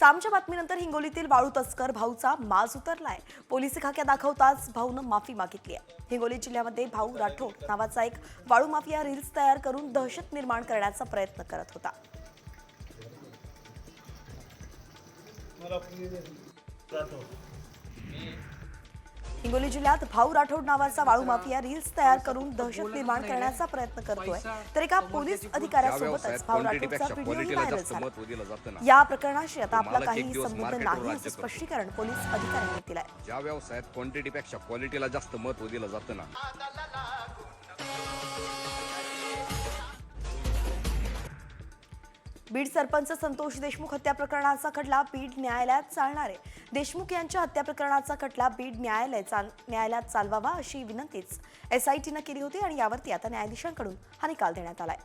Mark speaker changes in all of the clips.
Speaker 1: सामच्या बातमीनंतर हिंगोलीतील वाळू तस्कर भाऊचा माज उतरलाय. पोलिसी खाक्या दाखवताच भाऊनं माफी मागितली आहे. हिंगोली जिल्ह्यामध्ये भाऊ राठोड नावाचा एक वाळू माफिया रील्स तयार करून दहशत निर्माण करण्याचा प्रयत्न करत होता. हिंगोली जिल्ह्यात भाऊ राठोड नावाचा वाळू माफिया रील्स तयार करून दहशत निर्माण करण्याचा प्रयत्न करतोय. तर एका पोलीस अधिकाऱ्यासोबतच भाऊ राठोडचा व्हिडिओही
Speaker 2: क्वालिटीला
Speaker 1: व्हायरल
Speaker 2: जास्त
Speaker 1: झाला. या प्रकरणाशी आता आपला काही संबंध नाही असं. स्पष्टीकरण पोलीस अधिकाऱ्यांनी दिलंय.
Speaker 2: ज्या व्यवसायात क्वांटिटीपेक्षा क्वालिटीला जास्त महत्त्व दिलं जातं ना.
Speaker 1: बीड सरपंच संतोष देशमुख हत्या प्रकरणाचा खटला बीड न्यायालयात चालणार आहे. देशमुख यांच्या हत्या प्रकरणाचा खटला बीड न्यायालय चाल न्यायालयात चालवावा अशी विनंतीच एसआयटीनं केली होती आणि यावरती आता न्यायाधीशांकडून हा निकाल देण्यात आलाय.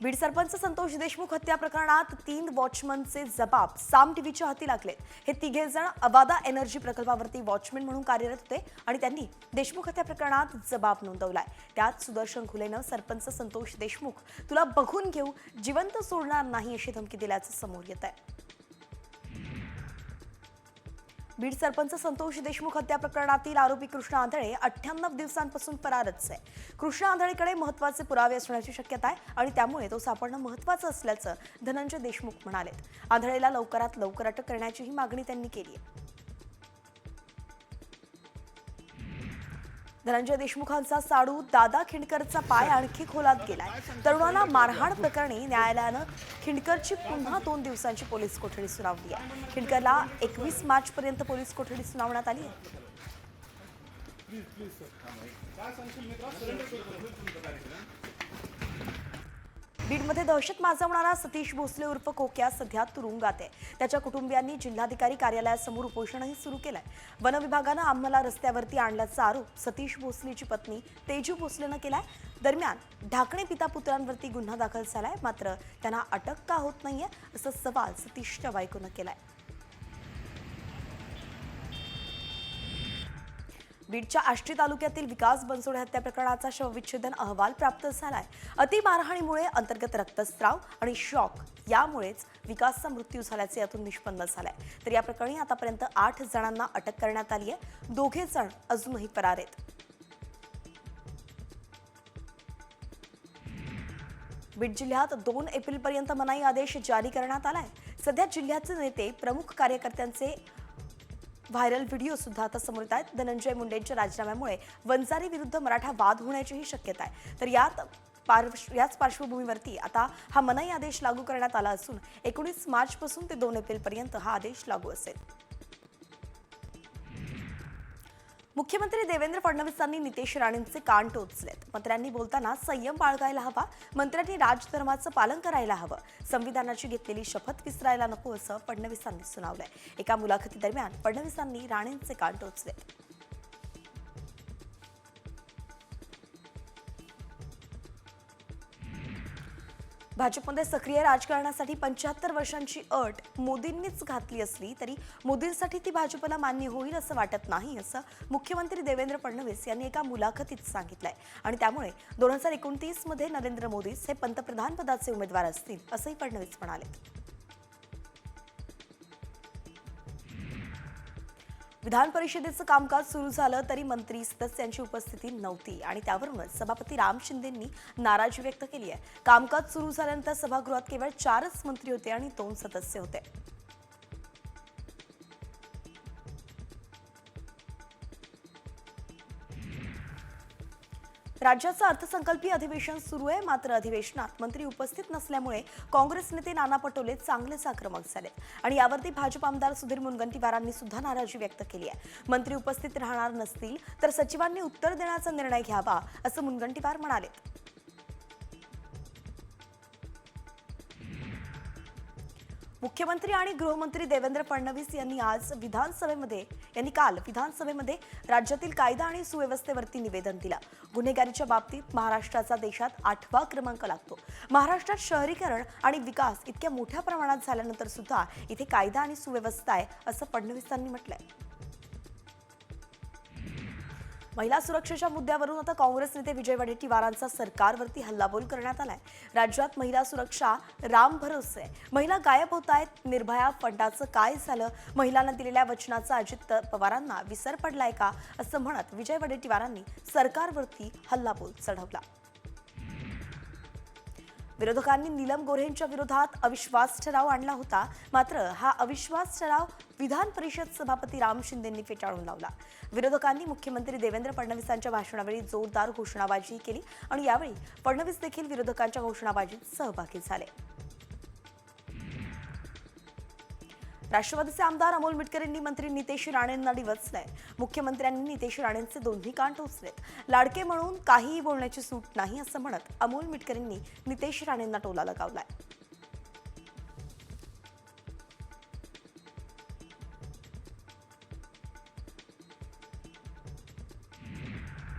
Speaker 1: बीड सरपंच संतोष देशमुख हत्या प्रकरणात तीन वॉचमनचे जबाब साम टीव्हीच्या हाती लागलेत हे तिघे जण अबादा एनर्जी प्रकल्पावरती वॉचमन म्हणून कार्यरत होते आणि त्यांनी देशमुख हत्या प्रकरणात जबाब नोंदवलाय. त्यात सुदर्शन खुलेनं सरपंच संतोष देशमुख तुला बघून घेऊ जिवंत सोडणार नाही अशी धमकी दिल्याचं समोर येत आहे बीड सरपंच संतोष देशमुख हत्या प्रकरणातील आरोपी कृष्ण आंधळे अठ्ठ्याण्णव दिवसांपासून फरारच आहे. कृष्ण आंधळेकडे महत्त्वाचे पुरावे असण्याची शक्यता आहे आणि त्यामुळे तो सापडणं महत्वाचं असल्याचं धनंजय देशमुख म्हणालेत. आंधळेला लवकरात लवकर अटक करण्याचीही मागणी त्यांनी केली आहे. धनंजय देशमुखांचा साडू दादा खिंडकरचा पाय आणखी खोलात गेलाय. तरुणाला मारहाण प्रकरणी न्यायालयानं खिंडकरची पुन्हा दोन दिवसांची पोलीस कोठडी सुनावली आहे. खिंडकरला एकवीस मार्च पर्यंत पोलीस कोठडी सुनावण्यात आली आहे. बीडमध्ये दहशत माजवणारा सतीश भोसले उर्फ कोक्या सध्या तुरुंगात आहे. त्याच्या कुटुंबियांनी जिल्हाधिकारी कार्यालयासमोर उपोषणही सुरू केलंय. वन विभागानं आम्हाला रस्त्यावरती आणल्याचा आरोप सतीश भोसलेची पत्नी तेजू भोसलेनं केलाय. दरम्यान ढाकणे पिता पुत्रांवरती गुन्हा दाखल झालाय मात्र त्यांना अटक का होत नाहीये असा सवाल सतीशच्या बायकोनं केलाय. बीडच्या आष्टी तालुक्यातील विकास बनसोडे हत्या प्रकरणाचा शवविच्छेदन अहवाल प्राप्त झालाय. अति मारहाणीमुळे अंतर्गत रक्तस्राव आणि शॉक यामुळेच विकासचा मृत्यू झाल्याचे यातून निष्पन्न झालाय. तर या प्रकरणी आतापर्यंत आठ जणांना अटक करण्यात आली आहे दोघे जण अजूनही फरार आहेत. बीड जिल्ह्यात दोन एप्रिलपर्यंत मनाई आदेश जारी करण्यात आलाय. सध्या जिल्ह्याचे नेते प्रमुख कार्यकर्त्यांचे व्हायरल व्हिडिओ सुद्धा आता समोर येत आहेत. धनंजय मुंडेंच्या राजीनाम्यामुळे वंजारी विरुद्ध मराठा वाद होण्याचीही शक्यता आहे. तर यात पार्श्व याच पार्श्वभूमीवरती आता हा मनाई आदेश लागू करण्यात आला असून एकोणीस मार्चपासून ते दोन एप्रिलपर्यंत हा आदेश लागू असेल. मुख्यमंत्री देवेंद्र फडणवीसांनी नितेश राणेंचे कान टोचलेत. मंत्र्यांनी बोलताना संयम बाळगायला हवा मंत्र्यांनी राजधर्माचं पालन करायला हवं संविधानाची घेतलेली शपथ विसरायला नको असं फडणवीसांनी सुनावलंय. एका मुलाखतीदरम्यान फडणवीसांनी राणेंचे कान टोचले भाजपमध्ये सक्रिय राजकारणासाठी पंच्याहत्तर वर्षांची अट मोदींनीच घातली असली तरी मोदींसाठी ती भाजपला मान्य होईल असं वाटत नाही असं मुख्यमंत्री देवेंद्र फडणवीस यांनी एका मुलाखतीत सांगितलंय. आणि त्यामुळे दोन हजार एकोणतीसमध्ये नरेंद्र मोदीच हे पंतप्रधान पदाचे उमेदवार असतील असंही फडणवीस म्हणाले. विधान परिषदेचं कामकाज सुरू झालं तरी मंत्री सदस्यांची उपस्थिती नव्हती आणि त्यावरूनच सभापती राम शिंदेंनी नाराजी व्यक्त केली आहे. कामकाज सुरू झाल्यानंतर सभागृहात केवळ चारच मंत्री होते आणि दोन सदस्य होते. राज्याचं अर्थसंकल्पीय अधिवेशन सुरू आहे. मात्र अधिवेशनात मंत्री उपस्थित नसल्यामुळे काँग्रेस नेते नाना पटोले चांगलेच आक्रमक झाले आणि यावरती भाजप आमदार सुधीर मुनगंटीवारांनी सुद्धा नाराजी व्यक्त केली आहे. मंत्री उपस्थित राहणार नसतील तर सचिवांनी उत्तर देण्याचा निर्णय घ्यावा असं मुनगंटीवार म्हणाले मुख्यमंत्री आणि गृहमंत्री देवेंद्र फडणवीस यांनी आज विधानसभेमध्ये यांनी काल विधानसभेमध्ये राज्यातील कायदा आणि सुव्यवस्थेवरती निवेदन दिलं. गुन्हेगारीच्या बाबतीत महाराष्ट्राचा देशात आठवा क्रमांक लागतो. महाराष्ट्रात शहरीकरण आणि विकास इतक्या मोठ्या प्रमाणात झाल्यानंतर सुद्धा इथे कायदा आणि सुव्यवस्था आहे असं फडणवीसांनी म्हटलंय. महिला सुरक्षेच्या मुद्द्यावरून आता काँग्रेस नेते विजय वडेट्टीवारांचा सरकारवरती हल्लाबोल करण्यात आलाय. राज्यात महिला सुरक्षा राम भरोसे महिला गायब होत आहेत. निर्भया फंडाचं काय झालं? महिलांना दिलेल्या वचनाचा अजित पवारांना विसर पडलाय का? असं म्हणत विजय वडेट्टीवारांनी सरकारवरती हल्लाबोल चढवला. विरोधकांनी नीलम गोऱ्हेंच्या विरोधात अविश्वास ठराव आणला होता. मात्र हा अविश्वास ठराव विधान परिषद सभापती राम शिंदेंनी फेटाळून लावला. विरोधकांनी मुख्यमंत्री देवेंद्र फडणवीसांच्या भाषणावेळी जोरदार घोषणाबाजी केली आणि यावेळी फडणवीस देखील विरोधकांच्या घोषणाबाजीत सहभागी झाले. राष्ट्रवादीचे आमदार अमोल मिटकरींनी मंत्री नितेश राणेंना डिवचलंय मुख्यमंत्र्यांनी नितेश राणेंचे दोन्ही कान टोचलेत. लाडके म्हणून काहीही बोलण्याची सूट नाही असं म्हणत अमोल मिटकरींनी नितेश राणेंना टोला लगावलाय.